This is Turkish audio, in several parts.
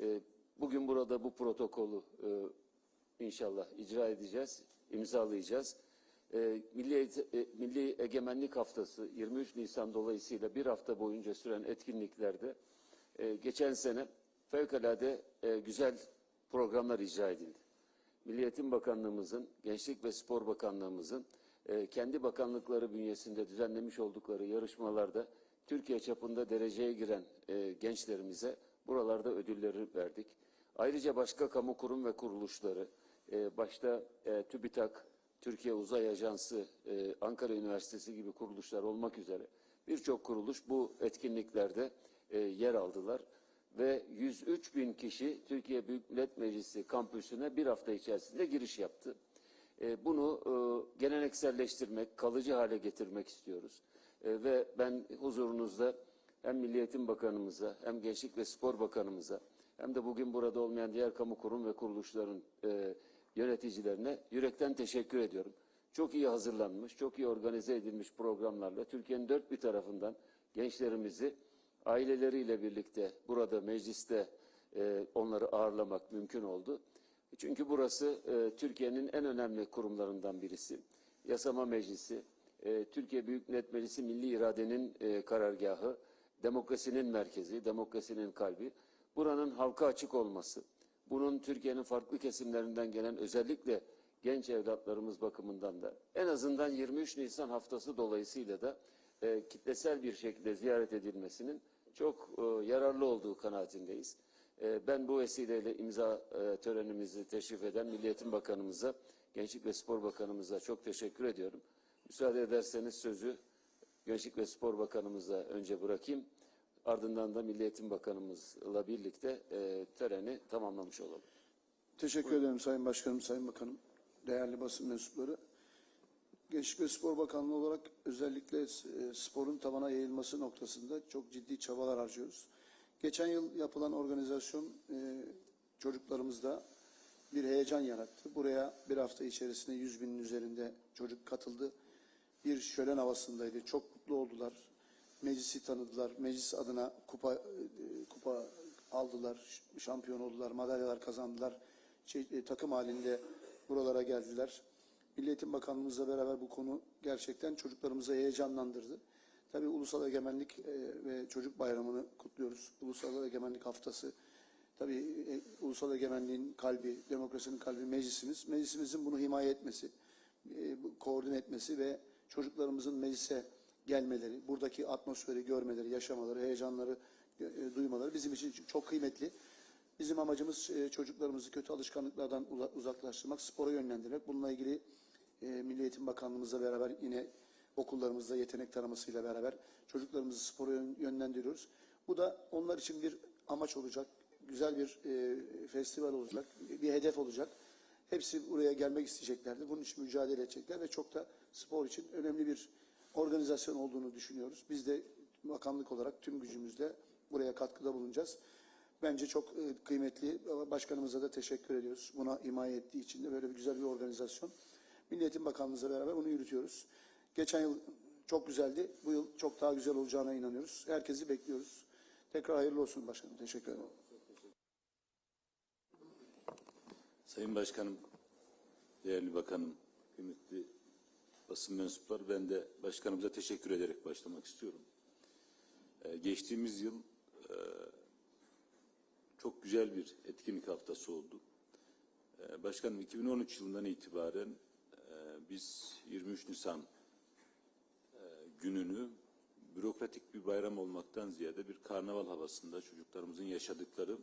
E, bugün burada bu protokolü e, inşallah icra edeceğiz, imzalayacağız. E, Milli, e, Milli Egemenlik Haftası 23 Nisan dolayısıyla bir hafta boyunca süren etkinliklerde e, geçen sene fevkalade e, güzel programlar icra edildi. Milli Eğitim Bakanlığımızın, Gençlik ve Spor Bakanlığımızın kendi bakanlıkları bünyesinde düzenlemiş oldukları yarışmalarda Türkiye çapında dereceye giren gençlerimize buralarda ödülleri verdik. Ayrıca başka kamu kurum ve kuruluşları, e, başta e, TÜBİTAK, Türkiye Uzay Ajansı, e, Ankara Üniversitesi gibi kuruluşlar olmak üzere birçok kuruluş bu etkinliklerde e, yer aldılar ve 103 bin kişi Türkiye Büyük Millet Meclisi kampüsüne bir hafta içerisinde giriş yaptı. E, bunu e, gelenekselleştirmek, kalıcı hale getirmek istiyoruz. E, ve ben huzurunuzda hem Milli Eğitim Bakanımıza hem Gençlik ve Spor Bakanımıza hem de bugün burada olmayan diğer kamu kurum ve kuruluşların e, yöneticilerine yürekten teşekkür ediyorum. Çok iyi hazırlanmış, çok iyi organize edilmiş programlarla Türkiye'nin dört bir tarafından gençlerimizi aileleriyle birlikte burada mecliste e, onları ağırlamak mümkün oldu. Çünkü burası e, Türkiye'nin en önemli kurumlarından birisi. Yasama Meclisi, e, Türkiye Büyük Millet Meclisi milli iradenin e, karargahı, demokrasinin merkezi, demokrasinin kalbi. Buranın halka açık olması, bunun Türkiye'nin farklı kesimlerinden gelen özellikle genç evlatlarımız bakımından da en azından 23 Nisan haftası dolayısıyla da e, kitlesel bir şekilde ziyaret edilmesinin çok e, yararlı olduğu kanaatindeyiz. E, ben bu vesileyle imza e, törenimizi teşrif eden Milli Eğitim Bakanımıza, Gençlik ve Spor Bakanımıza çok teşekkür ediyorum. Müsaade ederseniz sözü Gençlik ve Spor Bakanımıza önce bırakayım. Ardından da Milli Eğitim Bakanımızla birlikte e, töreni tamamlamış olalım. Teşekkür ederim Sayın Başkanım, Sayın Bakanım, değerli basın mensupları. Gençlik ve Spor Bakanlığı olarak özellikle e, sporun tabana yayılması noktasında çok ciddi çabalar harcıyoruz. Geçen yıl yapılan organizasyon e, çocuklarımızda bir heyecan yarattı. Buraya bir hafta içerisinde 100 binin üzerinde çocuk katıldı. Bir şölen havasındaydı. Çok mutlu oldular. Meclisi tanıdılar. Meclis adına kupa e, kupa aldılar. Şampiyon oldular. Madalyalar kazandılar. Şey, e, takım halinde buralara geldiler. Milli Eğitim Bakanlığımızla beraber bu konu gerçekten çocuklarımızı heyecanlandırdı. Tabii Ulusal Egemenlik e, ve Çocuk Bayramı'nı kutluyoruz. Ulusal Egemenlik Haftası. Tabii Ulusal Egemenliğin kalbi, demokrasinin kalbi meclisimiz. Meclisimizin bunu himaye etmesi, koordine etmesi ve çocuklarımızın meclise gelmeleri, buradaki atmosferi görmeleri, yaşamaları, heyecanları e, duymaları bizim için çok kıymetli. Bizim amacımız e, çocuklarımızı kötü alışkanlıklardan uza- uzaklaştırmak, spora yönlendirmek. Bununla ilgili e, Milli Eğitim Bakanlığımızla beraber yine okullarımızda yetenek taramasıyla beraber çocuklarımızı spora yön- yönlendiriyoruz. Bu da onlar için bir amaç olacak, güzel bir e, festival olacak, bir hedef olacak. Hepsi buraya gelmek isteyeceklerdir. Bunun için mücadele edecekler ve çok da spor için önemli bir organizasyon olduğunu düşünüyoruz. Biz de bakanlık olarak tüm gücümüzle buraya katkıda bulunacağız. Bence çok e, kıymetli. Başkanımıza da teşekkür ediyoruz. Buna himaye ettiği için de böyle bir güzel bir organizasyon. Milli Eğitim Bakanlığımızla beraber bunu yürütüyoruz. Geçen yıl çok güzeldi. Bu yıl çok daha güzel olacağına inanıyoruz. Herkesi bekliyoruz. Tekrar hayırlı olsun başkanım. Teşekkür ederim. Sayın Başkanım, değerli bakanım, kıymetli basın mensupları, ben de başkanımıza teşekkür ederek başlamak istiyorum. Ee, geçtiğimiz yıl e, çok güzel bir etkinlik haftası oldu. Ee, başkanım 2013 yılından itibaren e, biz 23 Nisan e, gününü bürokratik bir bayram olmaktan ziyade bir karnaval havasında çocuklarımızın yaşadıkları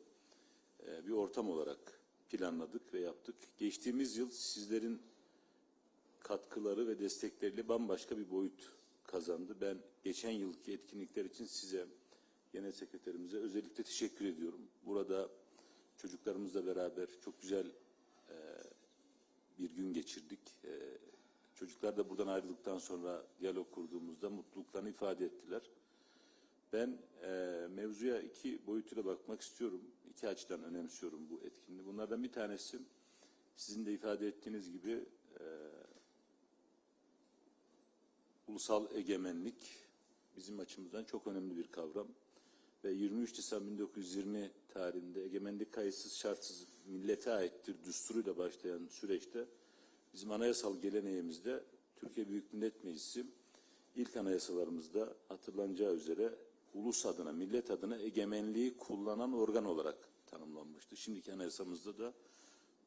e, bir ortam olarak planladık ve yaptık. Geçtiğimiz yıl sizlerin katkıları ve destekleriyle bambaşka bir boyut kazandı. Ben geçen yılki etkinlikler için size, genel sekreterimize özellikle teşekkür ediyorum. Burada çocuklarımızla beraber çok güzel e, bir gün geçirdik. E, çocuklar da buradan ayrıldıktan sonra diyalog kurduğumuzda mutluluklarını ifade ettiler. Ben e, mevzuya iki boyutuyla bakmak istiyorum. İki açıdan önemsiyorum bu etkinliği. Bunlardan bir tanesi sizin de ifade ettiğiniz gibi e, ulusal egemenlik bizim açımızdan çok önemli bir kavram. Ve 23 Nisan 1920 tarihinde egemenlik kayıtsız şartsız millete aittir düsturuyla başlayan süreçte bizim anayasal geleneğimizde Türkiye Büyük Millet Meclisi ilk anayasalarımızda hatırlanacağı üzere ulus adına, millet adına egemenliği kullanan organ olarak tanımlanmıştı. Şimdiki anayasamızda da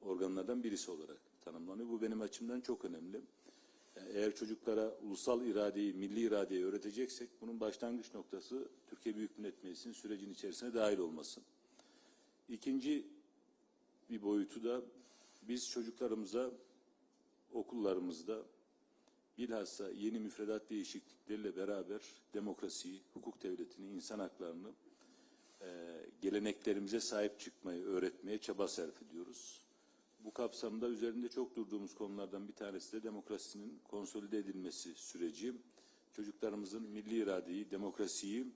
organlardan birisi olarak tanımlanıyor. Bu benim açımdan çok önemli. Eğer çocuklara ulusal iradeyi, milli iradeyi öğreteceksek bunun başlangıç noktası Türkiye Büyük Millet Meclisi'nin sürecin içerisine dahil olması. İkinci bir boyutu da biz çocuklarımıza okullarımızda bilhassa yeni müfredat değişiklikleriyle beraber demokrasiyi, hukuk devletini, insan haklarını e, geleneklerimize sahip çıkmayı öğretmeye çaba sarf ediyoruz. Bu kapsamda üzerinde çok durduğumuz konulardan bir tanesi de demokrasinin konsolide edilmesi süreci. Çocuklarımızın milli iradeyi, demokrasiyi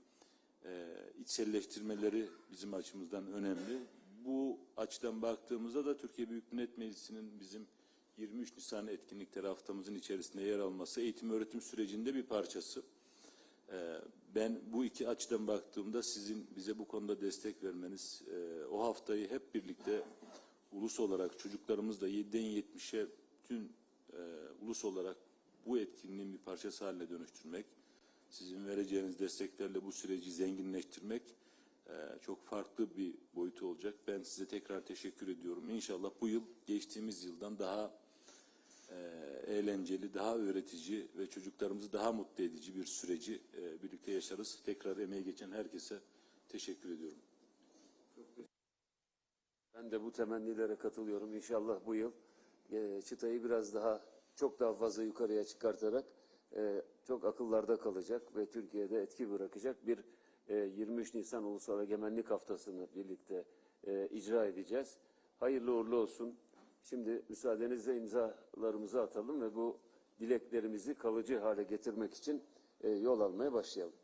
e, içselleştirmeleri bizim açımızdan önemli. Bu açıdan baktığımızda da Türkiye Büyük Millet Meclisi'nin bizim 23 Nisan etkinlikleri haftamızın içerisinde yer alması eğitim öğretim sürecinde bir parçası. Ee, Ben bu iki açıdan baktığımda sizin bize bu konuda destek vermeniz, e, o haftayı hep birlikte ulus olarak çocuklarımızla 7'den 70'e tüm e, ulus olarak bu etkinliğin bir parçası haline dönüştürmek, sizin vereceğiniz desteklerle bu süreci zenginleştirmek e, çok farklı bir boyutu olacak. Ben size tekrar teşekkür ediyorum. İnşallah bu yıl geçtiğimiz yıldan daha eğlenceli, daha öğretici ve çocuklarımızı daha mutlu edici bir süreci e, birlikte yaşarız. Tekrar emeği geçen herkese teşekkür ediyorum. Ben de bu temennilere katılıyorum. İnşallah bu yıl e, çıtayı biraz daha çok daha fazla yukarıya çıkartarak e, çok akıllarda kalacak ve Türkiye'de etki bırakacak bir e, 23 Nisan Ulusal Egemenlik Haftası'nı birlikte e, icra edeceğiz. Hayırlı uğurlu olsun. Şimdi müsaadenizle imzalarımızı atalım ve bu dileklerimizi kalıcı hale getirmek için e, yol almaya başlayalım.